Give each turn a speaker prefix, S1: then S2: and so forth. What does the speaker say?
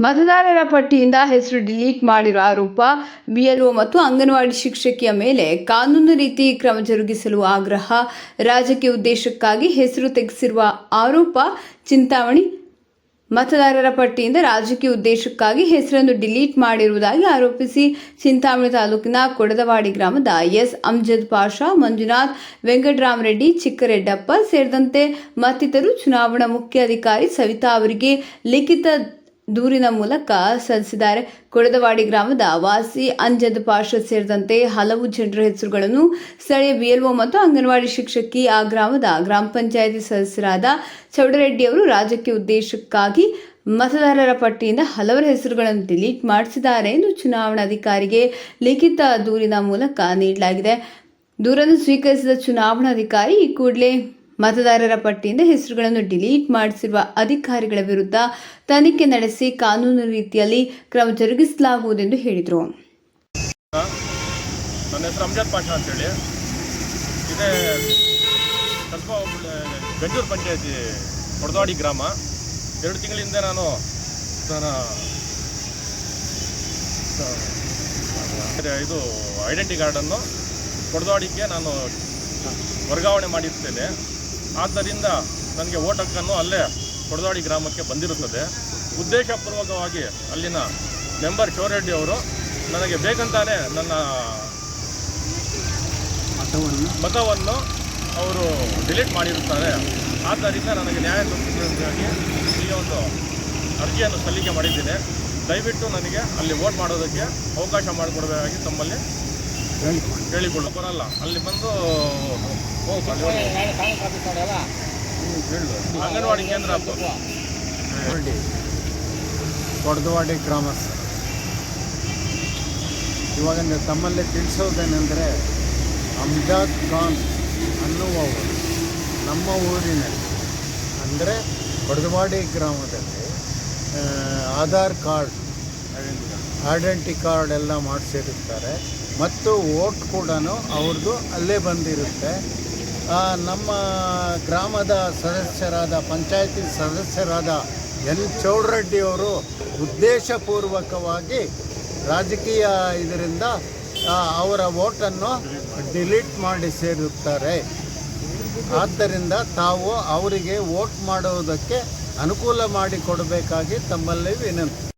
S1: ಮತದಾರರ ಪಟ್ಟಿಯಿಂದ ಹೆಸರು ಡಿಲೀಟ್ ಮಾಡಿರುವ ಆರೋಪ ಬಿಎಲ್ಒ ಮತ್ತು ಅಂಗನವಾಡಿ ಶಿಕ್ಷಕಿಯ ಮೇಲೆ ಕಾನೂನು ರೀತಿ ಕ್ರಮ ಜರುಗಿಸಲು ಆಗ್ರಹ. ರಾಜಕೀಯ ಉದ್ದೇಶಕ್ಕಾಗಿ ಹೆಸರು ತೆಗೆಸಿರುವ ಆರೋಪ ಚಿಂತಾಮಣಿ. ಮತದಾರರ ಪಟ್ಟಿಯಿಂದ ರಾಜಕೀಯ ಉದ್ದೇಶಕ್ಕಾಗಿ ಹೆಸರನ್ನು ಡಿಲೀಟ್ ಮಾಡಿರುವುದಾಗಿ ಆರೋಪಿಸಿ ಚಿಂತಾಮಣಿ ತಾಲೂಕಿನ ಕೊಡದವಾಡಿ ಗ್ರಾಮದ ಎಸ್. ಅಮ್ಜದ್ ಪಾಷಾ, ಮಂಜುನಾಥ್, ವೆಂಕಟರಾಮರೆಡ್ಡಿ, ಚಿಕ್ಕರೆಡ್ಡಪ್ಪ ಸೇರಿದಂತೆ ಮತ್ತಿತರು ಚುನಾವಣಾ ಮುಖ್ಯ ಅಧಿಕಾರಿ ಸವಿತಾ ಅವರಿಗೆ ಲಿಖಿತ ದೂರಿನ ಮೂಲಕ ಸಲ್ಲಿಸಿದ್ದಾರೆ. ಕೊಡದವಾಡಿ ಗ್ರಾಮದ ವಾಸಿ ಅಂಜದ್ ಪಾಷ ಸೇರಿದಂತೆ ಹಲವು ಜನರ ಹೆಸರುಗಳನ್ನು ಸ್ಥಳೀಯ ಬಿಎಲ್ಒ ಮತ್ತು ಅಂಗನವಾಡಿ ಶಿಕ್ಷಕಿ ಆ ಗ್ರಾಮದ ಗ್ರಾಮ ಪಂಚಾಯಿತಿ ಸದಸ್ಯರಾದ ಚೌಡರೆಡ್ಡಿ ಅವರು ರಾಜಕೀಯ ಉದ್ದೇಶಕ್ಕಾಗಿ ಮತದಾರರ ಪಟ್ಟಿಯಿಂದ ಹಲವರ ಹೆಸರುಗಳನ್ನು ಡಿಲೀಟ್ ಮಾಡಿಸಿದ್ದಾರೆ ಎಂದು ಚುನಾವಣಾಧಿಕಾರಿಗೆ ಲಿಖಿತ ದೂರಿನ ಮೂಲಕ ನೀಡಲಾಗಿದೆ. ದೂರನ್ನು ಸ್ವೀಕರಿಸಿದ ಚುನಾವಣಾಧಿಕಾರಿ ಈ ಕೂಡಲೇ ಮತದಾರರ ಪಟ್ಟಿಯಿಂದ ಹೆಸರುಗಳನ್ನು ಡಿಲೀಟ್ ಮಾಡಿಸಿರುವ ಅಧಿಕಾರಿಗಳ ವಿರುದ್ಧ ತನಿಖೆ ನಡೆಸಿ ಕಾನೂನು ರೀತಿಯಲ್ಲಿ ಕ್ರಮ ಹೇಳಿದರು.
S2: ಹೆಸರು ಅಮ್ಜದ್ ಪಾಷಾ ಅಂತೇಳಿ. ಗಂಜೂರು ಪಂಚಾಯತಿ ಹೊಡೆದಾಡಿ ಗ್ರಾಮ. ಎರಡು ತಿಂಗಳಿಂದ ನಾನು ನನ್ನ ಇದು ಐಡೆಂಟಿ ಕಾರ್ಡನ್ನು ಕೊಡದವಾಡಿಗೆ ನಾನು ವರ್ಗಾವಣೆ ಮಾಡಿರ್ತೇನೆ. ಆದ್ದರಿಂದ ನನಗೆ ಓಟ್ ಹಕ್ಕನ್ನು ಅಲ್ಲೇ ಕೊಡದಾಡಿ ಗ್ರಾಮಕ್ಕೆ ಬಂದಿರುತ್ತದೆ. ಉದ್ದೇಶಪೂರ್ವಕವಾಗಿ ಅಲ್ಲಿನ ಮೆಂಬರ್ ಶೋರೆಡ್ಡಿ ಅವರು ನನಗೆ ಬೇಕಂತಾನೆ ನನ್ನ ಮತವನ್ನು ಅವರು ಡಿಲೀಟ್ ಮಾಡಿರುತ್ತಾರೆ. ಆದ್ದರಿಂದ ನನಗೆ ನ್ಯಾಯ ದೊರಕಿಸಬೇಕಾಗಿ ಈ ಒಂದು ಅರ್ಜಿಯನ್ನು ಸಲ್ಲಿಕೆ ಮಾಡಿದ್ದೇನೆ. ದಯವಿಟ್ಟು ನನಗೆ ಅಲ್ಲಿ ವೋಟ್ ಮಾಡೋದಕ್ಕೆ ಅವಕಾಶ ಮಾಡಿಕೊಡಬೇಕಾಗಿ ತಮ್ಮಲ್ಲಿ ಹೇಳಿಕೊಳ್ಳ ಬರಲ್ಲ ಅಲ್ಲಿ ಬಂದು ಅಂಗನವಾಡಿ ಕೇಂದ್ರ
S3: ಕೊಡದವಾಡಿ ಇವಾಗ ತಮ್ಮಲ್ಲಿ ತಿಳಿಸೋದೇನೆಂದರೆ ಅಮ್ಜಾದ್ ಖಾನ್ ಅನ್ನುವವರು ನಮ್ಮ ಊರಿನಲ್ಲಿ ಅಂದರೆ ಕೊಡದವಾಡಿ ಗ್ರಾಮದಲ್ಲಿ ಆಧಾರ್ ಕಾರ್ಡ್ ಐಡೆಂಟಿ ಕಾರ್ಡ್ ಎಲ್ಲ ಮಾಡಿಸಿರುತ್ತಾರೆ ಮತ್ತು ವೋಟ್ ಕೂಡ ಅವ್ರದ್ದು ಅಲ್ಲೇ ಬಂದಿರುತ್ತೆ. ನಮ್ಮ ಗ್ರಾಮದ ಸದಸ್ಯರಾದ, ಪಂಚಾಯತಿ ಸದಸ್ಯರಾದ ಎನ್ ಚೌಡರೆಡ್ಡಿಯವರು ಉದ್ದೇಶಪೂರ್ವಕವಾಗಿ ರಾಜಕೀಯ ಇದರಿಂದ ಅವರ ವೋಟನ್ನು ಡಿಲೀಟ್ ಮಾಡಿ ಸೇರುತ್ತಾರೆ ಆದ್ದರಿಂದ ತಾವು ಅವರಿಗೆ ವೋಟ್ ಮಾಡುವುದಕ್ಕೆ ಅನುಕೂಲ ಮಾಡಿಕೊಡಬೇಕಾಗಿ ತಮ್ಮಲ್ಲಿ ವಿನಂತಿ.